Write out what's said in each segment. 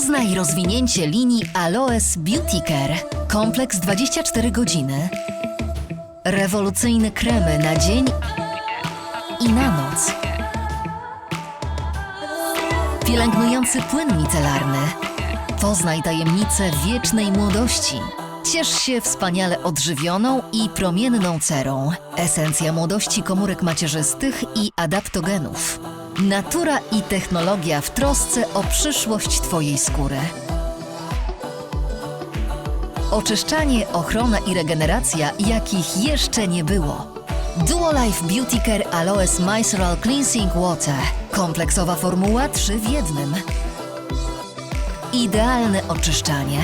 Poznaj rozwinięcie linii Aloes Beauty Care. Kompleks 24 godziny. Rewolucyjne kremy na dzień i na noc. Pielęgnujący płyn micelarny. Poznaj tajemnicę wiecznej młodości. Ciesz się wspaniale odżywioną i promienną cerą. Esencja młodości komórek macierzystych i adaptogenów. Natura i technologia w trosce o przyszłość Twojej skóry. Oczyszczanie, ochrona i regeneracja, jakich jeszcze nie było. Duolife Beauty Care Aloes Micellar Cleansing Water. Kompleksowa formuła 3 w jednym. Idealne oczyszczanie.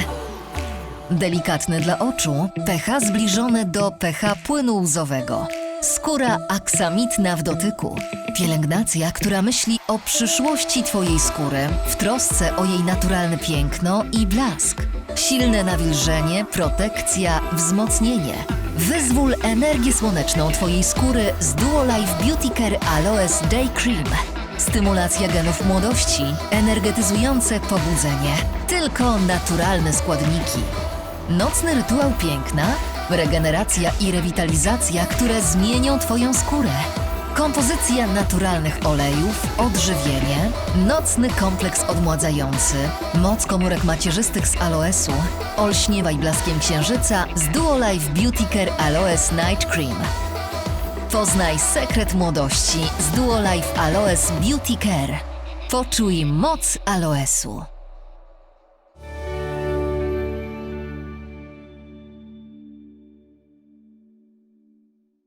Delikatny dla oczu, pH zbliżone do pH płynu łzowego. Skóra aksamitna w dotyku. Pielęgnacja, która myśli o przyszłości Twojej skóry, w trosce o jej naturalne piękno i blask. Silne nawilżenie, protekcja, wzmocnienie. Wyzwól energię słoneczną Twojej skóry z Duolife Beauty Care Aloes Day Cream. Stymulacja genów młodości, energetyzujące pobudzenie. Tylko naturalne składniki. Nocny rytuał piękna, regeneracja i rewitalizacja, które zmienią Twoją skórę. Kompozycja naturalnych olejów, odżywienie, nocny kompleks odmładzający, moc komórek macierzystych z aloesu, olśniewaj blaskiem księżyca z Duolife Beauty Care Aloes Night Cream. Poznaj sekret młodości z Duolife Aloes Beauty Care. Poczuj moc aloesu.